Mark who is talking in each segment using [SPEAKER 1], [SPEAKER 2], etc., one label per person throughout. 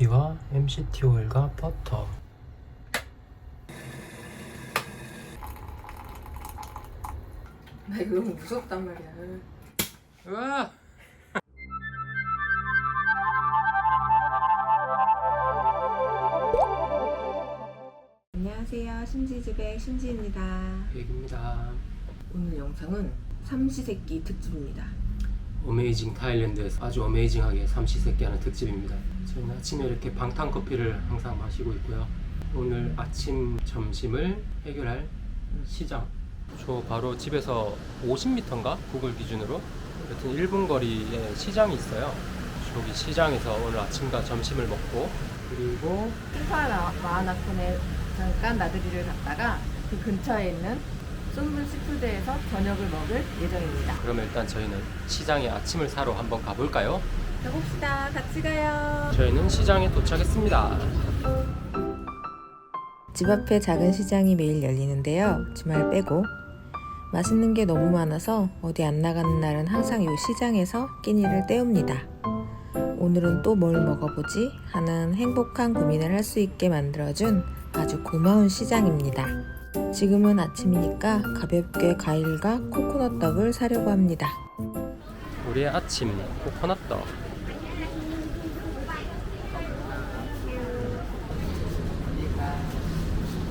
[SPEAKER 1] 밀크티와 MCT 오일과 버터.
[SPEAKER 2] 나 이거 너무 무섭단 말이야.
[SPEAKER 1] 우와!
[SPEAKER 2] 안녕하세요. 신지집의 신지입니다.
[SPEAKER 1] 얘기입니다.
[SPEAKER 2] 오늘 영상은 삼시세끼 특집입니다.
[SPEAKER 1] 어메이징 타일랜드에서 아주 어메이징하게 삼시세끼 하는 특집입니다. 저희는 아침에 이렇게 방탄 커피를 항상 마시고 있고요. 오늘 아침 점심을 해결할 시장. 저 바로 집에서 50m인가 구글 기준으로 여튼 1분 거리에 시장이 있어요. 저기 시장에서 오늘 아침과 점심을 먹고 그리고
[SPEAKER 2] 신파라 마하나콘에 잠깐 나들이를 갔다가 그 근처에 있는 쏜문 시푸드에서 저녁을 먹을 예정입니다.
[SPEAKER 1] 그러면 일단 저희는 시장에 아침을 사러 한번 가볼까요?
[SPEAKER 2] 가봅시다. 같이 가요.
[SPEAKER 1] 저희는 시장에 도착했습니다.
[SPEAKER 2] 집 앞에 작은 시장이 매일 열리는데요. 주말 빼고 맛있는 게 너무 많아서 어디 안 나가는 날은 항상 이 시장에서 끼니를 때웁니다. 오늘은 또 뭘 먹어보지 하는 행복한 고민을 할 수 있게 만들어준 아주 고마운 시장입니다. 지금은 아침이니까 가볍게 과일과 코코넛 떡을 사려고 합니다.
[SPEAKER 1] 우리의 아침 코코넛 떡.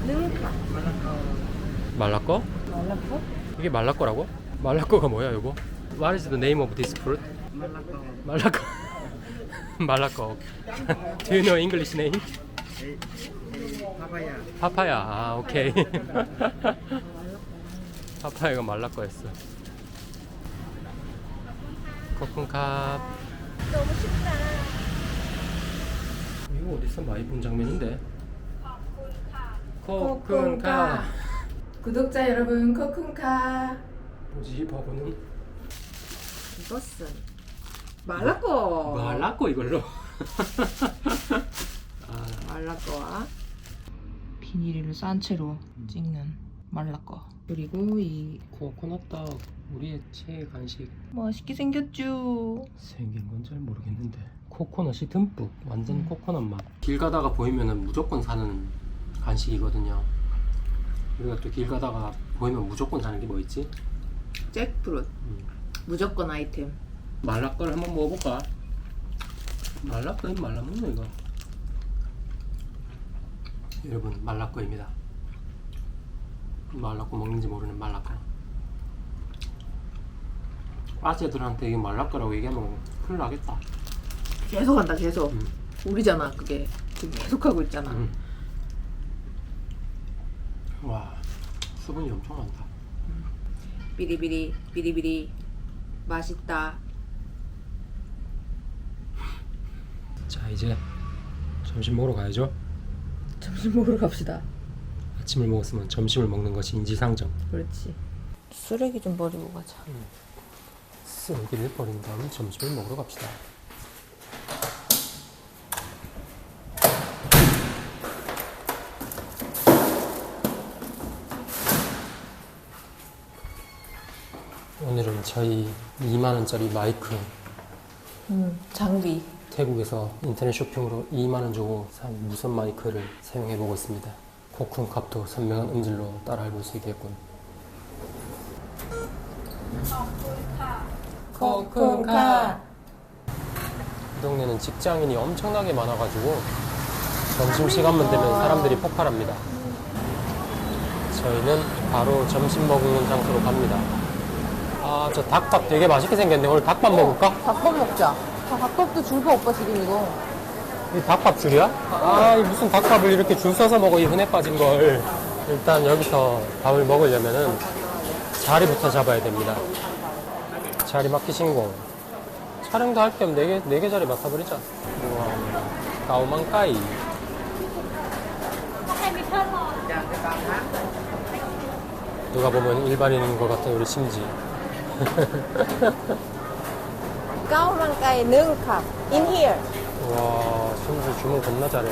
[SPEAKER 2] 능파
[SPEAKER 1] 말라꺼?
[SPEAKER 2] 말라코?
[SPEAKER 1] 이게 말라꺼라고? 말라꺼가 뭐야 이거? What is the name of this fruit? 말라꺼. 말라꺼. Do you know English name?
[SPEAKER 3] 파파야
[SPEAKER 1] 파파야. 아 오케이. 파파야가 말라꺼였어. 코쿤캅.
[SPEAKER 2] 너무 쉽다.
[SPEAKER 1] 이거 어디서 많이 본 장면인데?
[SPEAKER 2] 코쿤캅.
[SPEAKER 1] 코쿤캅.
[SPEAKER 2] 구독자 여러분 코쿤카
[SPEAKER 1] 뭐지 이 바보는?
[SPEAKER 2] 이것은 말라코
[SPEAKER 1] 말라꺼 이걸로. 아,
[SPEAKER 2] 말라꺼와 비닐을 싼 채로 찍는 말라꺼 그리고 이
[SPEAKER 1] 코코넛 떡 우리의 최애 간식
[SPEAKER 2] 멋있게 생겼죠
[SPEAKER 1] 생긴 건 잘 모르겠는데 코코넛이 듬뿍 완전
[SPEAKER 2] 음.
[SPEAKER 1] 코코넛 맛. 길 가다가 보이면은 무조건 사는 간식이거든요. 우리가 또 길 가다가 보이면 무조건 사는 게 뭐 있지?
[SPEAKER 2] 잭프루트
[SPEAKER 1] 음.
[SPEAKER 2] 무조건 아이템
[SPEAKER 1] 말라꺼를 한번 먹어볼까? 말라꺼 말라 먹는 이거. 여러분 말라꺼입니다. 말라꺼 먹는지 모르는 말라꺼. 아재들한테 이게 말라꺼라고 얘기하면 큰일 나겠다.
[SPEAKER 2] 계속 한다 계속
[SPEAKER 1] 음.
[SPEAKER 2] 우리잖아 그게 지금 계속 하고 있잖아
[SPEAKER 1] 음. 와 수분이 엄청 많다.
[SPEAKER 2] 비리비리 비리비리 맛있다
[SPEAKER 1] 자 이제 점심 먹으러 가야죠.
[SPEAKER 2] 점심 먹으러 갑시다.
[SPEAKER 1] 아침을 먹었으면 점심을 먹는 것이 인지상정.
[SPEAKER 2] 그렇지. 쓰레기 좀 버리고 가자.
[SPEAKER 1] 쓰레기를 버린 다음 점심을 먹으러 갑시다. 오늘은 저희 2만 원짜리 마이크.
[SPEAKER 2] 음 장비
[SPEAKER 1] 태국에서 인터넷 쇼핑으로 2만 원 주고 산 무선 마이크를 사용해 보고 있습니다. 코쿤 값도 선명한 음질로 따라할 수 있겠군.
[SPEAKER 2] 코쿤카
[SPEAKER 1] 이 동네는 직장인이 엄청나게 많아가지고 점심 시간만 되면 사람들이 폭발합니다. 저희는 바로 점심 먹는 장소로 갑니다. 아, 저 닭밥 되게 맛있게 생겼네. 오늘 닭밥 먹을까?
[SPEAKER 2] 닭밥 먹자 아, 닭밥도 줄거 오빠 지금 이거
[SPEAKER 1] 이 닭밥 줄이야? 아, 이 무슨 닭밥을 이렇게 줄 서서 먹어, 이 흔해 빠진 걸. 일단 여기서 밥을 먹으려면은 자리부터 잡아야 됩니다. 자리 맡기 신공. 촬영도 할 겸 4개, 네개 자리 맡아버리자. 우와, 가오망까이. 누가 보면 일반인인 것 같은 우리 심지.
[SPEAKER 2] 까오랑까이 능캅 in here
[SPEAKER 1] 와, 심지 주문 겁나 잘해.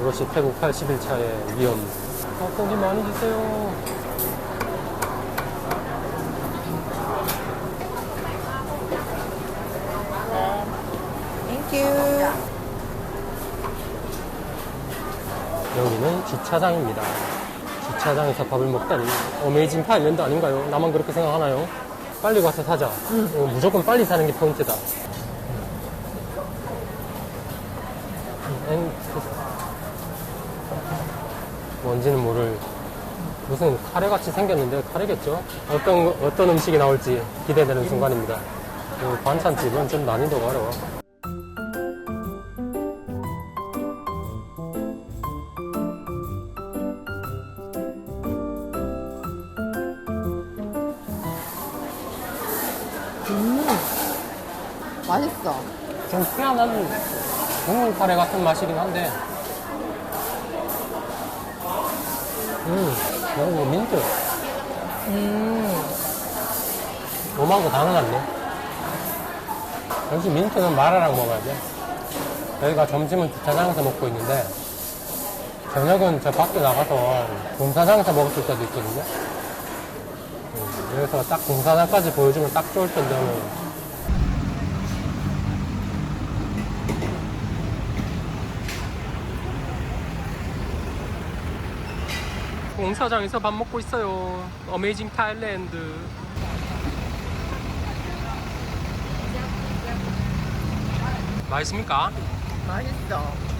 [SPEAKER 1] 이것이 태국 81차의 위험. 어, 고기 많이.
[SPEAKER 2] Thank you.
[SPEAKER 1] 주차장입니다. 주차장에서 밥을 먹다니 어메이징 타일랜드 아닌가요? 나만 그렇게 생각하나요? 빨리 가서 사자. 어, 무조건 빨리 사는 게 포인트다. 엔- 뭔지는 모를 무슨 카레 같이 생겼는데 카레겠죠? 어떤 어떤 음식이 나올지 기대되는 순간입니다. 이 반찬집은 좀 난이도가 어려워.
[SPEAKER 2] 맛있어.
[SPEAKER 1] 좀 희한한 국물 카레 같은 맛이긴 한데. 음, 이거 민트.
[SPEAKER 2] 음,
[SPEAKER 1] 오마고 당연하네. 역시 민트는 마라랑 먹어야 돼. 저희가 점심은 주차장에서 먹고 있는데 저녁은 저 밖에 나가서 공사장에서 먹을 때도 있거든요. 음, 그래서 딱 공사장까지 보여주면 딱 좋을 텐데 오늘 공사장에서 밥 먹고 있어요. 어메이징 타일랜드. 맛있습니까?
[SPEAKER 2] 맛있어.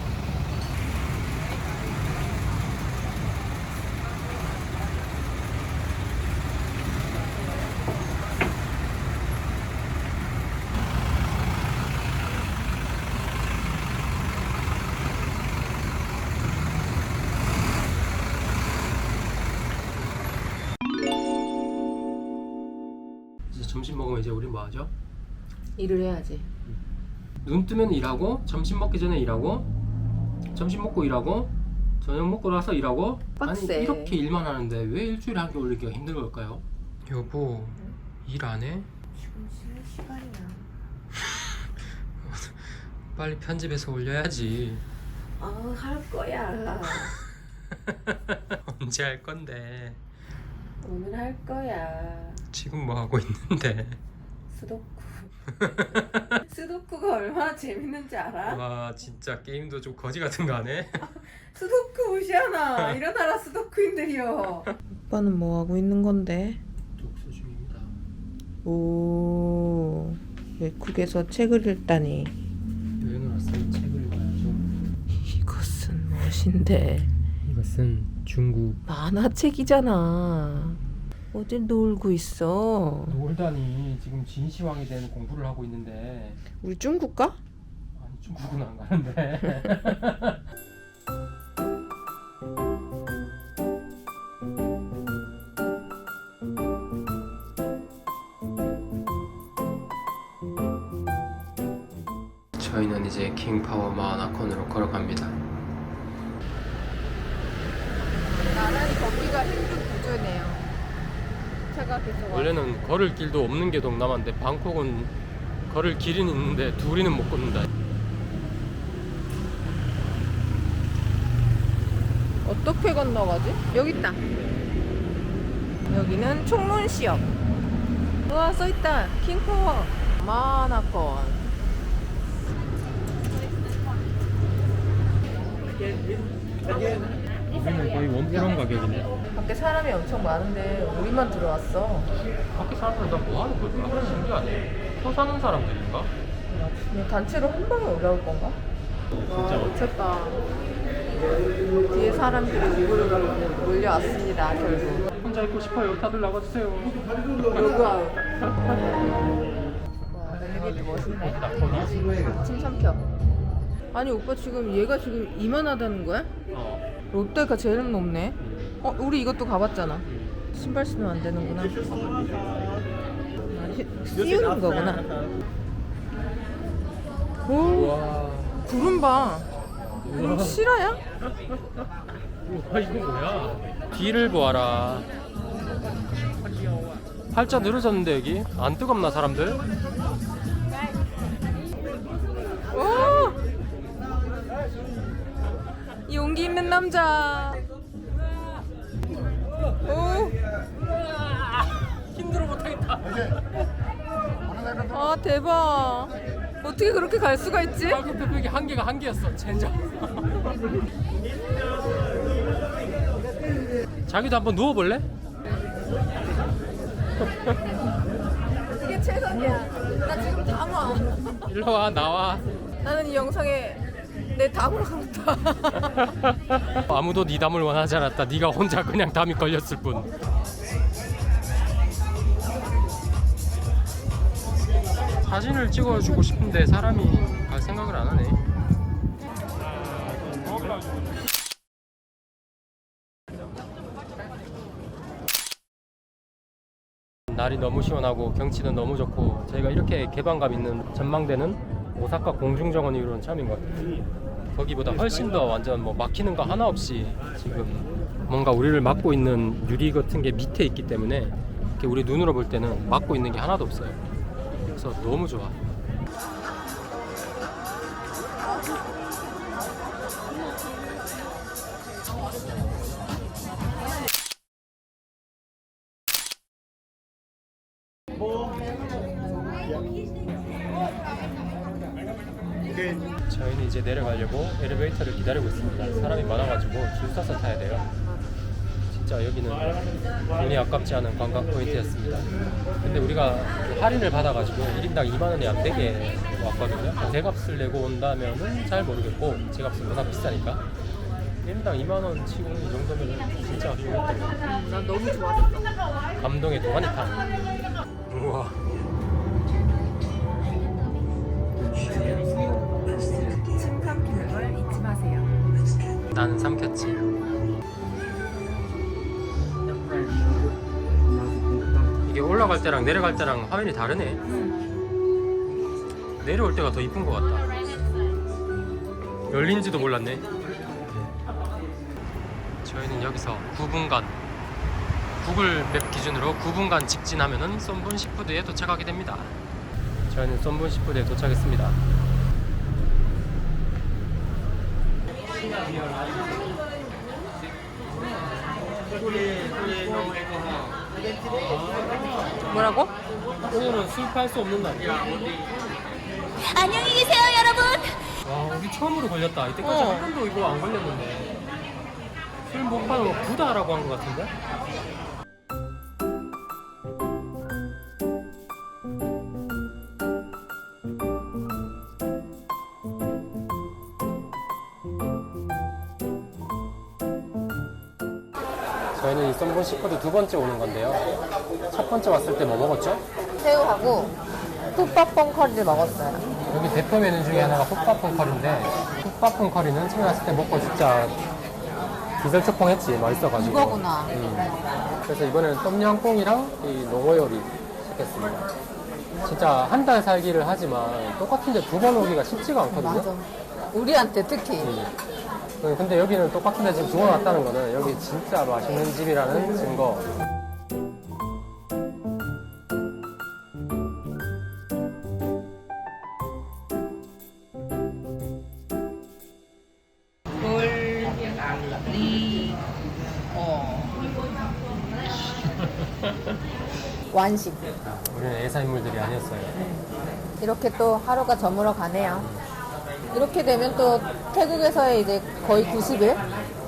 [SPEAKER 1] 점심 먹으면 이제 우리 뭐 하죠?
[SPEAKER 2] 일을 해야지.
[SPEAKER 1] 눈 뜨면 일하고, 점심 먹기 전에 일하고, 점심 먹고 일하고, 저녁 먹고 나서 일하고.
[SPEAKER 2] 빡세.
[SPEAKER 1] 아니 이렇게 일만 하는데 왜 일주일에 한 개 올리기가 힘든 걸까요? 여보, 일 안 해?
[SPEAKER 2] 지금 쉬는 시간이야.
[SPEAKER 1] 빨리 편집해서 올려야지.
[SPEAKER 2] 아, 할 거야.
[SPEAKER 1] 언제 할 건데?
[SPEAKER 2] 오늘 할 거야.
[SPEAKER 1] 지금 뭐 하고 있는데?
[SPEAKER 2] 수도쿠. 수도쿠가 얼마나 재밌는지 알아?
[SPEAKER 1] 와 진짜 게임도 좀 거지 같은 거 하네.
[SPEAKER 2] 수도쿠 무시하나? 일어나라 수도쿠인들이여. 오빠는 뭐 하고 있는 건데?
[SPEAKER 1] 독서 중입니다.
[SPEAKER 2] 오, 외국에서 책을 읽다니.
[SPEAKER 1] 여행을 왔으면 책을 읽어야죠.
[SPEAKER 2] 이것은 무엇인데?
[SPEAKER 1] 이것은 중국
[SPEAKER 2] 만화책이잖아. 어딜 놀고 있어?
[SPEAKER 1] 놀다니 지금 진시황이 된 공부를 하고 있는데
[SPEAKER 2] 우리 중국 가?
[SPEAKER 1] 아니 중국은 안 가는데 저희는 이제 킹파워 마하나콘으로 걸어갑니다.
[SPEAKER 2] 나란히 걷기가 힘든 구조네요. 차가 계속 와.
[SPEAKER 1] 원래는 걸을 길도 없는 게 동남아인데 방콕은 걸을 길은 있는데 둘이는 못 걷는다.
[SPEAKER 2] 어떻게 건너가지? 여기 있다. 여기는 총론시역. 우와 써있다. 킹파워 마나콘.
[SPEAKER 1] 우리는 거의 원프런 가격이네.
[SPEAKER 2] 밖에 사람이 엄청 많은데 우리만 들어왔어.
[SPEAKER 1] 밖에 사람들은 다뭐 하는 걸까? 신기하네. 터 사는 사람들인가?
[SPEAKER 2] 그냥 단체로 한 방에 올라올 건가?
[SPEAKER 1] 진짜
[SPEAKER 2] 미쳤다. 뒤에 사람들이 우르르 몰려왔습니다. 결국.
[SPEAKER 1] 혼자 있고 싶어요. 다들 나가주세요.
[SPEAKER 2] 로그아웃. 와, 엘리베이터 멋있네. 아침 삼켜. 아니 오빠 지금 얘가 지금 이만하다는 거야?
[SPEAKER 1] 어.
[SPEAKER 2] 롯데가 제일 높네. 어, 우리 이것도 가봤잖아. 신발 신으면 안 되는구나. 아, 시- 씌우는 거구나. 오,
[SPEAKER 1] 와.
[SPEAKER 2] 구름 봐. 구름 실화야?
[SPEAKER 1] 와 이거 뭐야? 뒤를 보아라. 팔자 늘어졌는데 여기 안 뜨겁나 사람들?
[SPEAKER 2] 남자. 오,
[SPEAKER 1] 힘들어 못하겠다.
[SPEAKER 2] 아 대박. 어떻게 그렇게 갈 수가 있지?
[SPEAKER 1] 빨간 뼈벽이 한 개가 한 개였어. 젠장. 자기도 한번 누워볼래?
[SPEAKER 2] 이게 최선이야. 나 지금 담아.
[SPEAKER 1] 일로 와 나와
[SPEAKER 2] 나는 이 영상에 내 담으로 갈았다.
[SPEAKER 1] 아무도 네 담을 원하지 않았다. 네가 혼자 그냥 담이 걸렸을 뿐. 사진을 찍어주고 싶은데 사람이 갈 생각을 안 하네. 날이 너무 시원하고 경치는 너무 좋고 저희가 이렇게 개방감 있는 전망대는 오사카 공중정원 이후로는 처음인 것 같아요. 거기보다 훨씬 더 완전 뭐 막히는 거 하나 없이 지금 뭔가 우리를 막고 있는 유리 같은 게 밑에 있기 때문에 이렇게 우리 눈으로 볼 때는 막고 있는 게 하나도 없어요. 그래서 너무 좋아 저희는 이제 내려가려고 엘리베이터를 기다리고 있습니다. 사람이 많아가지고 줄 서서 타야 돼요. 진짜 여기는 돈이 아깝지 않은 관광 포인트였습니다. 근데 우리가 그 할인을 받아가지고 1인당 2만 원이 안 되게 왔거든요. 제 값을 내고 온다면은 잘 모르겠고 제 값은 워낙 비싸니까 1인당 2만 원 치고 이 정도면 진짜 좋았던 것 같아요.
[SPEAKER 2] 난 너무 좋았어.
[SPEAKER 1] 감동의 도가니탕. 우와. 나는 삼켰지. 이게 올라갈 때랑 내려갈 때랑 화면이 다르네. 내려올 때가 더 이쁜 것 같다. 열린지도 몰랐네. 저희는 여기서 9분간 구글 맵 기준으로 9분간 직진하면은 쏨분 시푸드에 도착하게 됩니다. 저희는 쏨분 시푸드에 도착했습니다.
[SPEAKER 2] 뭐라고?
[SPEAKER 1] 오늘은 술팔수 없는 날이야.
[SPEAKER 3] 안녕히 계세요, 여러분.
[SPEAKER 1] 와 우리 처음으로 걸렸다 이때까지
[SPEAKER 2] 어.
[SPEAKER 1] 한 번도 이거 안 걸렸는데 술 못 파는 거 부다라고 한거 같은데 시푸드 두 번째 오는 건데요 첫 번째 왔을 때 뭐 먹었죠?
[SPEAKER 2] 새우하고 풋밥봉 커리를 먹었어요.
[SPEAKER 1] 여기 대표 메뉴 중에 하나가 풋밥퐁 커리인데 풋밥퐁 커리는 처음에 왔을 때 먹고 진짜 기절초풍했지 맛있어가지고
[SPEAKER 2] 이거구나.
[SPEAKER 1] 음. 그래서 이번에는 똠양꿍이랑 이 농어 요리 시켰습니다 진짜 한 달 살기를 하지만 똑같은데 두 번 오기가 쉽지가 않거든요
[SPEAKER 2] 맞아. 우리한테 특히.
[SPEAKER 1] 음. 근데 여기는 똑같은데 지금 두 번 왔다는 거는 여기 진짜 맛있는 집이라는 증거
[SPEAKER 2] 완식.
[SPEAKER 1] 우리는 애사인물들이 아니었어요
[SPEAKER 2] 이렇게 또 하루가 저물어 가네요. 이렇게 되면 또 태국에서의 이제 거의 90일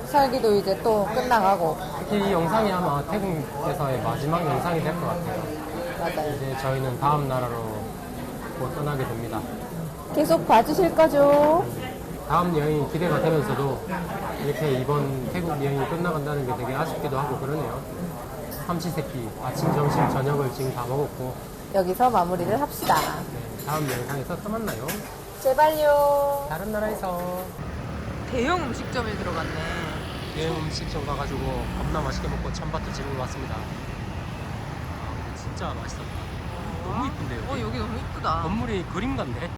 [SPEAKER 2] 살기도 이제 또 끝나가고.
[SPEAKER 1] 특히 이 영상이 아마 태국에서의 마지막 영상이 될 것 같아요
[SPEAKER 2] 맞아요.
[SPEAKER 1] 이제 저희는 다음 나라로 곧 떠나게 됩니다.
[SPEAKER 2] 계속 봐주실 거죠?
[SPEAKER 1] 다음 여행이 기대가 되면서도 이렇게 이번 태국 여행이 끝나간다는 게 되게 아쉽기도 하고 그러네요. 삼시세끼 아침, 점심, 저녁을 지금 다 먹었고
[SPEAKER 2] 여기서 마무리를 합시다.
[SPEAKER 1] 네, 다음 영상에서 또 만나요.
[SPEAKER 2] 제발요.
[SPEAKER 1] 다른 나라에서
[SPEAKER 2] 대형 음식점에 들어갔네.
[SPEAKER 1] 여행 음식점 가가지고 겁나 맛있게 먹고 찬바트 지르고 왔습니다. 아, 근데 진짜 맛있었다. 너무 이쁜데요.
[SPEAKER 2] 어, 여기 너무 이쁘다.
[SPEAKER 1] 건물이 그림 같네.